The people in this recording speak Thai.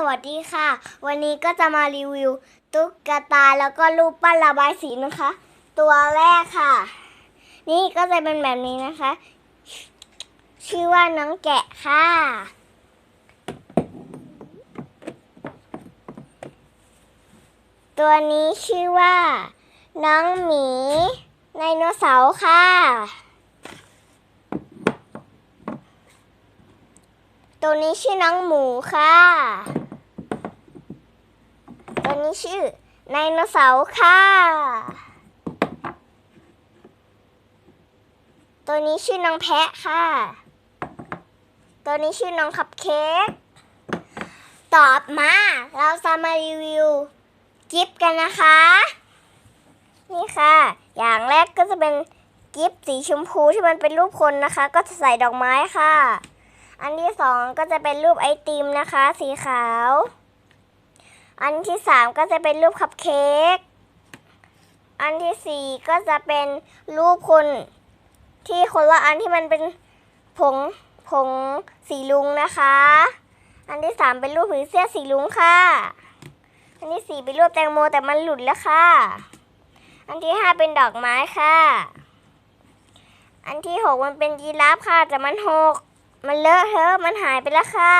สวัสดีค่ะ วันนี้ก็จะมารีวิว ตุ๊กตาแล้วก็รูปปั้นระบายสีนะคะ ตัวแรกค่ะ นี่ก็จะเป็นแบบนี้นะคะ ชื่อว่าน้องแกะค่ะ ตัวนี้ชื่อว่า น้องหมีไดโนเสาร์ค่ะ ตัวนี้ชื่อน้องหมูค่ะ ตัวนี้ชื่อไดโนเสาร์ค่ะ ตัวนี้ชื่อน้องแพะค่ะ ตัวนี้ชื่อน้องคัพเค้ก ตอบมา เราจะมารีวิวกิฟต์กันนะคะ นี่ค่ะ อย่างแรกก็จะเป็นกิฟต์สีชมพูที่มันเป็นรูปคนนะคะ ก็จะใส่ดอกไม้ค่ะ อันที่สองก็จะเป็นรูปไอติมนะคะ สีขาว อันที่สามก็จะเป็นรูปคัพเค้ก อันที่สี่ก็จะเป็นรูปคนที่คนละอันที่มันเป็นผงผงสีลุงนะคะ อันที่สามเป็นรูปผีเสื้อสีลุงค่ะ อันที่สี่เป็นรูปแตงโมแต่มันหลุดแล้วค่ะ อันที่ห้าเป็นดอกไม้ค่ะ อันที่หกมันเป็นยีราฟค่ะแต่มันหก มันเลอะเทอะมันหายไปแล้วค่ะ